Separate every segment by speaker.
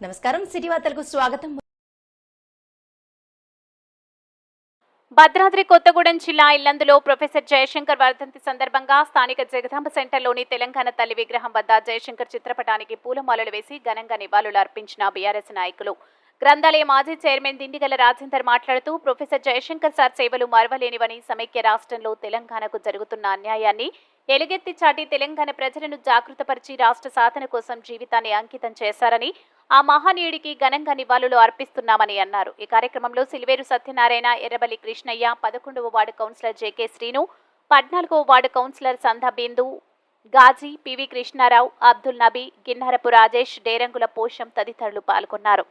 Speaker 1: నమస్కారం సిటీ వార్తలకు స్వాగతం.
Speaker 2: భద్రాద్రి కొత్తగూడెం జిల్లా ఇల్లందులో ప్రొఫెసర్ జయశంకర్ వర్ధంతి సందర్భంగా స్థానిక జగదాంబ సెంటర్లోని తెలంగాణ తల్లి విగ్రహం వద్ద జయశంకర్ చిత్రపటానికి పూలమాలలు వేసి ఘనంగా నివాళులు అర్పించిన బీఆర్ఎస్ నాయకులు. గ్రంథాలయ మాజీ చైర్మన్ దిండిగల రాజేందర్ మాట్లాడుతూ ప్రొఫెసర్ జయశంకర్ సార్ సేవలు మరవలేనివని సమైక్య రాష్ట్రంలో తెలంగాణకు జరుగుతున్న అన్యాయాన్ని ఎలుగెత్తి చాటి తెలంగాణ ప్రజలను జాగృతపరిచి రాష్ట్ర సాధన కోసం జీవితాన్ని అంకితం చేశారని ఆ మహనీయుడికి ఘనంగా నివాళులు అర్పిస్తున్నామని అన్నారు. ఈ కార్యక్రమంలో సిల్వేరు సత్యనారాయణ ఎర్రబలి కృష్ణయ్య పదకొండవ వార్డు కౌన్సిలర్ జేకే శ్రీను పద్నాలుగవ ward councillor Sandha Bindu Ghazi PV Krishnarao Abdul Nabi Ginnarapu Rajesh Derangula Posham తదితరులు పాల్గొన్నారు.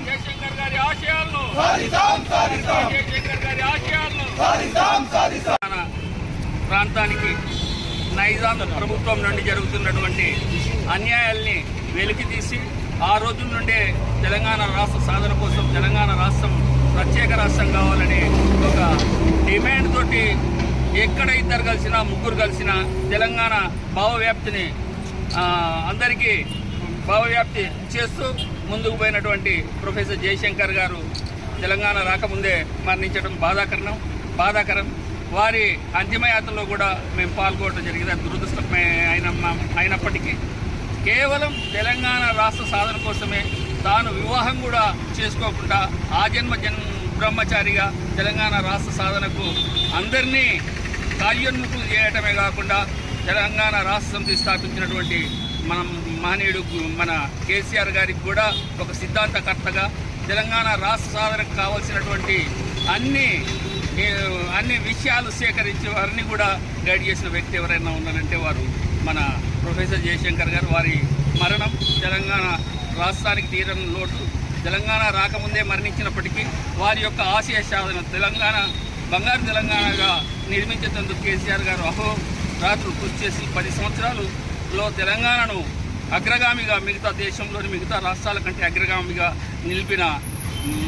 Speaker 3: జయశంకర్ గారి ఆశయాలను జయశంకర్ గారి ఆశయాలను మన ప్రాంతానికి నైజాం ప్రభుత్వం నుండి జరుగుతున్నటువంటి అన్యాయాల్ని వెలికి తీసి ఆ రోజుల నుండే తెలంగాణ రాష్ట్ర సాధన కోసం తెలంగాణ రాష్ట్రం ప్రత్యేక రాష్ట్రం కావాలని ఒక డిమాండ్ తోటి ఎక్కడ ఇద్దరు కలిసినా ముగ్గురు కలిసినా తెలంగాణ భావవ్యాప్తిని అందరికీ భావవ్యాప్తి చేస్తూ ముందుకు పోయినటువంటి ప్రొఫెసర్ జయశంకర్ గారు తెలంగాణ రాకముందే మరణించడం బాధాకరణం బాధాకరం. వారి అంతిమయాత్రలో కూడా మేము పాల్గొనడం జరిగింది. దురదృష్టమే అయిన అయినప్పటికీ. కేవలం తెలంగాణ రాష్ట్ర సాధన కోసమే తాను వివాహం కూడా చేసుకోకుండా ఆ జన్మ జన్ బ్రహ్మచారిగా తెలంగాణ రాష్ట్ర సాధనకు అందరినీ కార్యోన్ముఖులు చేయటమే కాకుండా తెలంగాణ రాష్ట్ర సమితి స్థాపించినటువంటి మనం మహనీయుడు మన కేసీఆర్ గారికి కూడా ఒక సిద్ధాంతకర్తగా తెలంగాణ రాష్ట్ర సాధనకు కావాల్సినటువంటి అన్ని అన్ని విషయాలు సేకరించి వారిని కూడా గైడ్ చేసిన వ్యక్తి ఎవరైనా ఉన్నారంటే వారు మన ప్రొఫెసర్ జయశంకర్ గారు. వారి మరణం తెలంగాణ రాష్ట్రానికి తీరని లోటు. తెలంగాణ రాకముందే మరణించినప్పటికీ వారి యొక్క ఆశయ సాధన తెలంగాణ బంగారు తెలంగాణగా నిర్మించేందుకు కేసీఆర్ గారు అహో రాత్రులు కృషి చేసి పది సంవత్సరాలు లో తెలంగాణను అగ్రగామిగా మిగతా దేశంలోని మిగతా రాష్ట్రాల కంటే అగ్రగామిగా నిలిపిన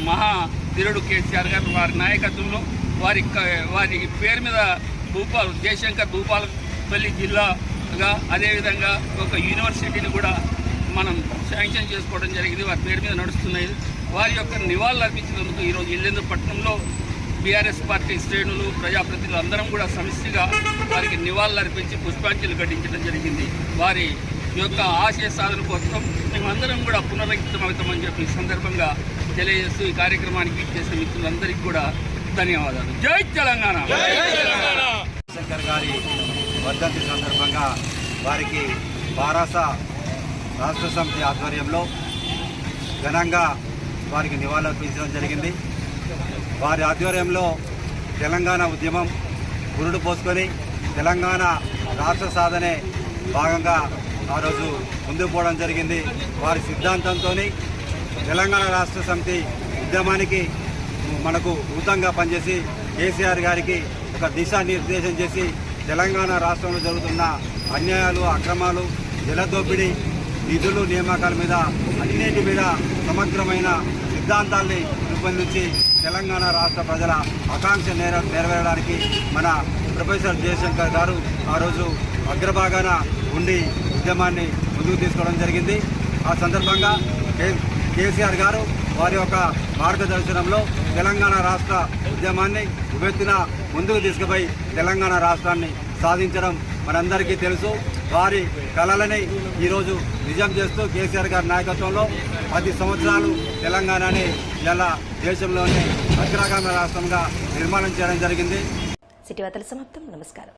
Speaker 3: మహా ధీరుడు కేసీఆర్ గారు వారి నాయకత్వంలో వారి వారి పేరు మీద భూపాల్ జయశంకర్ భూపాలపల్లి జిల్లాగా అదేవిధంగా ఒక యూనివర్సిటీని కూడా మనం శాంక్షన్ చేసుకోవడం జరిగింది. వారి పేరు మీద నడుస్తున్నది వారి యొక్క నివాళులు అర్పించినందుకు ఈరోజు ఇల్లెందు పట్టణంలో బీఆర్ఎస్ పార్టీ శ్రేణులు ప్రజాప్రతినిధులు అందరం కూడా సమిష్టిగా వారికి నివాళులర్పించి పుష్పాంజలి ఘటించడం జరిగింది. వారి యొక్క ఆశయ సాధన కోసం మేమందరం కూడా పునరంకితం చెప్పి ఈ సందర్భంగా తెలియజేస్తూ ఈ కార్యక్రమానికి చేసిన మిత్రులందరికీ కూడా ధన్యవాదాలు. జై తెలంగాణ!
Speaker 4: శంకర్ గారి వర్ధంతి సందర్భంగా వారికి బారాస రాష్ట్ర సమితి ఆధ్వర్యంలో ఘనంగా వారికి నివాళులర్పించడం జరిగింది. వారి ఆధ్వర్యంలో తెలంగాణ ఉద్యమం గురుడు పోసుకొని తెలంగాణ రాష్ట్ర సాధనే భాగంగా ఆ రోజు ముందుకు పోవడం జరిగింది. వారి సిద్ధాంతంతో తెలంగాణ రాష్ట్ర సమితి ఉద్యమానికి మనకు ఊతంగా పనిచేసి కేసీఆర్ గారికి ఒక దిశానిర్దేశం చేసి తెలంగాణ రాష్ట్రంలో జరుగుతున్న అన్యాయాలు అక్రమాలు జలదోపిడీ నిధులు నియామకాల మీద అన్నిటి మీద సమగ్రమైన సిద్ధాంతాల్ని రూపొందించి తెలంగాణ రాష్ట్ర ప్రజల ఆకాంక్ష నేర నెరవేరడానికి మన ప్రొఫెసర్ జయశంకర్ గారు ఆ రోజు అగ్రభాగాన ఉండి ఉద్యమాన్ని ముందుకు తీసుకోవడం జరిగింది. ఆ సందర్భంగా కే- కేసీఆర్ గారు వారి యొక్క మార్గదర్శనంలో తెలంగాణ రాష్ట్ర ఉద్యమాన్ని ఉభెత్తిన ముందుకు తీసుకుపోయి తెలంగాణ రాష్ట్రాన్ని సాధించడం మనందరికీ తెలుసు. వారి కళలని ఈరోజు నిజం చేస్తూ కేసీఆర్ గారి నాయకత్వంలో పది సంవత్సరాలు తెలంగాణని ఇలా దేశంలోనే అగ్రగామ రాష్ట్రంగా నిర్మాణం చేయడం జరిగింది.
Speaker 1: సిటీ వార్తల సమాప్తం. నమస్కారం.